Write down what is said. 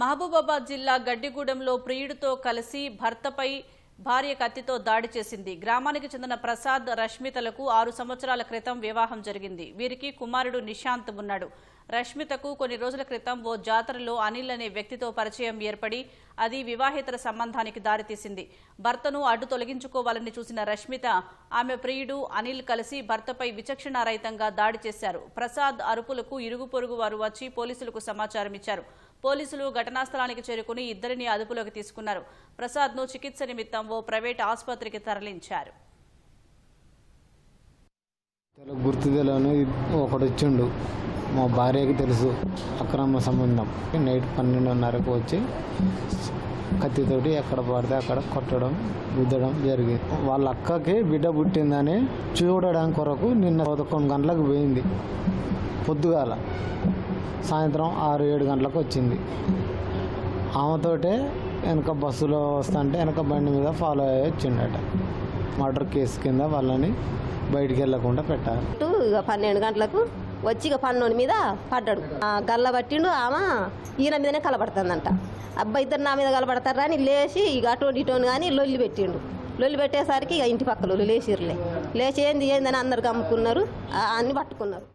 మహబూబాబాద్ జిల్లా గడ్డిగూడెంలో ప్రియుడితో కలిసి భర్తపై భార్య కత్తితో దాడి చేసింది. గ్రామానికి చెందిన ప్రసాద్ రష్మితలకు ఆరు సంవత్సరాల క్రితం వివాహం జరిగింది. వీరికి కుమారుడు నిశాంత్ ఉన్నాడు. రష్మితకు కొన్ని రోజుల క్రితం ఓ జాతరలో అనిల్ అనే వ్యక్తితో పరిచయం ఏర్పడి అది వివాహేతర సంబంధానికి దారితీసింది. భర్తను అడ్డు తొలగించుకోవాలని చూసిన రష్మిత ఆమె ప్రియుడు అనిల్ కలిసి భర్తపై విచక్షణారహితంగా దాడి చేశారు. ప్రసాద్ అరుపులకు ఇరుగు పొరుగు వారు వచ్చి పోలీసులకు సమాచారం ఇచ్చారు. పోలీసులు ఘటనా స్థలానికి చేరుకుని ఇద్దరిని అదుపులోకి తీసుకున్నారు. ప్రసాద్ను చికిత్స నిమిత్తం ఓ ప్రైవేట్ ఆసుపత్రికి తరలించారు. గుర్తు తెలియని ఒకడు వచ్చిండు. మా భార్యకి తెలుసు అక్రమ సంబంధం. నైట్ పన్నెండున్నరకు వచ్చి కత్తితోటి ఎక్కడ పడితే అక్కడ కొట్టడం గుద్దడం జరిగింది. వాళ్ళ అక్కకి బిడ్డ పుట్టిందని చూడడానికి కొరకు నిన్న పదకొండు గంటలకు పోయింది. పొద్దుగాల సాయంత్రం ఆరు ఏడు గంటలకు వచ్చింది. ఆమెతోటే వెనక బస్సులో వస్తుంటే వెనక బండి మీద ఫాలో అయ్యి వచ్చిండట మర్డర్ కేసు కింద వాళ్ళని బయటికి వెళ్ళకుండా పెట్టారు. పన్నెండు గంటలకు వచ్చి ఇక పన్నోని మీద పడ్డాడు. గల్ల పట్టిండు ఆమె ఈయన మీదనే కలబడుతుందంట. అబ్బాయి ఇద్దరు నా మీద కలబడతారా అని లేచి ఇక అటువంటి ఇటువంటి కానీ లొల్లి పెట్టిండు. లొల్లి పెట్టేసరికి ఇక ఇంటి పక్కలు లేచిర్లే లేచి ఏంది ఏందని అందరు గమ్ముకున్నారు. అన్ని పట్టుకున్నారు.